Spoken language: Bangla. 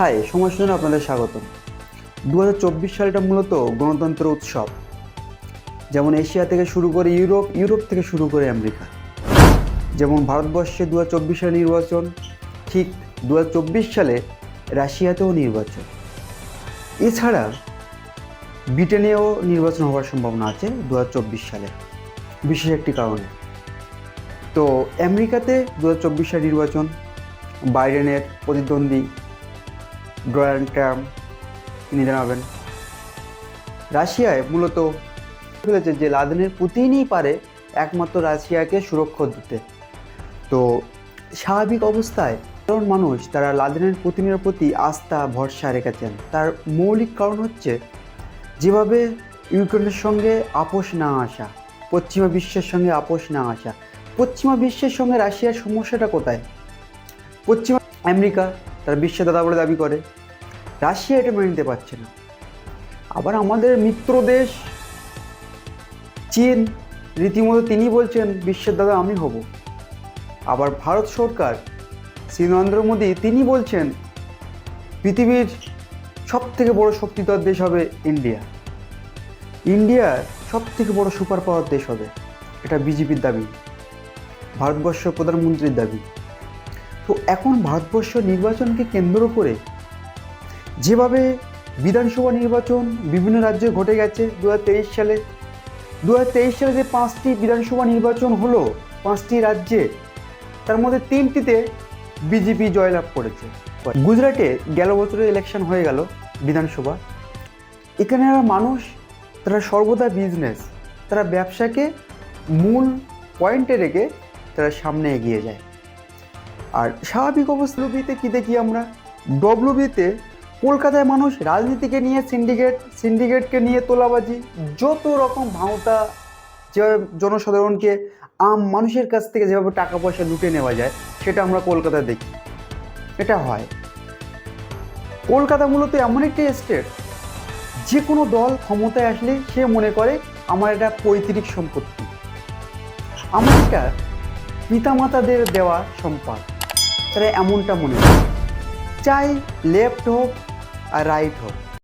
হাই সমাজ সূচনা আপনাদের স্বাগত দু হাজার চব্বিশ সালটা মূলত গণতন্ত্র উৎসব। যেমন এশিয়া থেকে শুরু করে ইউরোপ ইউরোপ থেকে শুরু করে আমেরিকা। যেমন ভারতবর্ষে দু সালে নির্বাচন, ঠিক দু হাজার চব্বিশ সালে রাশিয়াতেও নির্বাচন। এছাড়া ব্রিটেনেও নির্বাচন হওয়ার সম্ভাবনা আছে দু হাজার চব্বিশ সালে, বিশেষ একটি কারণে। তো আমেরিকাতে দু সালে নির্বাচন, বাইডেনের প্রতিদ্বন্দ্বী ডোনাল্ড ট্রাম্প তিনি জানাবেন। রাশিয়ায় মূলত ফেলেছে যে লাদেনের পুতিনই পারে একমাত্র রাশিয়াকে সুরক্ষা দিতে। তো স্বাভাবিক অবস্থায় সাধারণ মানুষ তারা লাদেনের পুতিনের প্রতি আস্থা, ভরসা রেখেছেন। তার মৌলিক কারণ হচ্ছে যেভাবে ইউক্রেনের সঙ্গে আপোষ না আসা, পশ্চিমা বিশ্বের সঙ্গে আপোষ না আসা। পশ্চিমা বিশ্বের সঙ্গে রাশিয়ার সমস্যাটা কোথায়? পশ্চিমা আমেরিকা তারা বিশ্ব দাদা বলে দাবি করে। রাশিয়া এটা মেনে নিতে পারছে না। আবার আমাদের মিত্র দেশ, চীন, রীতিমতো তিনি বলছেন, বিশ্বের দাদা আমি হব। আবার ভারত সরকার, শ্রী নরেন্দ্র মোদী তিনি বলছেন, পৃথিবীর সব থেকে বড় শক্তিধর দেশ হবে ইন্ডিয়া। ইন্ডিয়ার সব থেকে বড় সুপার পাওয়ার দেশ হবে, এটা বিজেপির দাবি ভারতবর্ষ প্রধানমন্ত্রীর দাবি। তো এখন ভারতবর্ষ নির্বাচনকে কেন্দ্র করে যেভাবে বিধানসভা নির্বাচন বিভিন্ন রাজ্যে ঘটে গেছে দু হাজার তেইশ সালে। দু হাজার তেইশ সালে যে পাঁচটি বিধানসভা নির্বাচন হলো, পাঁচটি রাজ্যে, তার মধ্যে তিনটিতে বিজেপি জয়লাভ করেছে। গুজরাটে গেল বছরে ইলেকশন হয়ে গেল বিধানসভা। এখানে মানুষ, তারা সর্বদা বিজনেস তারা ব্যবসাকে মূল পয়েন্টে রেখে তারা সামনে এগিয়ে যায়। আর স্বাভাবিক অবস্থা কী দেখি আমরা? ডব্লিউবিতে কলকাতায় মানুষ রাজনীতিকে নিয়ে সিন্ডিকেট সিন্ডিকেটকে নিয়ে তোলাবাজি, যত রকম ভাঁওতা যেভাবে জনসাধারণকে আম মানুষের কাছ থেকে যেভাবে টাকা পয়সা লুটে নেওয়া যায়, সেটা আমরা কলকাতায় দেখি। এটা হয়। কলকাতা মূলত এমন একটি স্টেট যে কোনো দল ক্ষমতায় আসলে সে মনে করে, আমার এটা পৈতৃক সম্পত্তি। আমার এটা পিতামাতাদের দেওয়া সম্পদ, তারা এমনটা মনে করে। চাই লেফট হোক আর রাইট হোক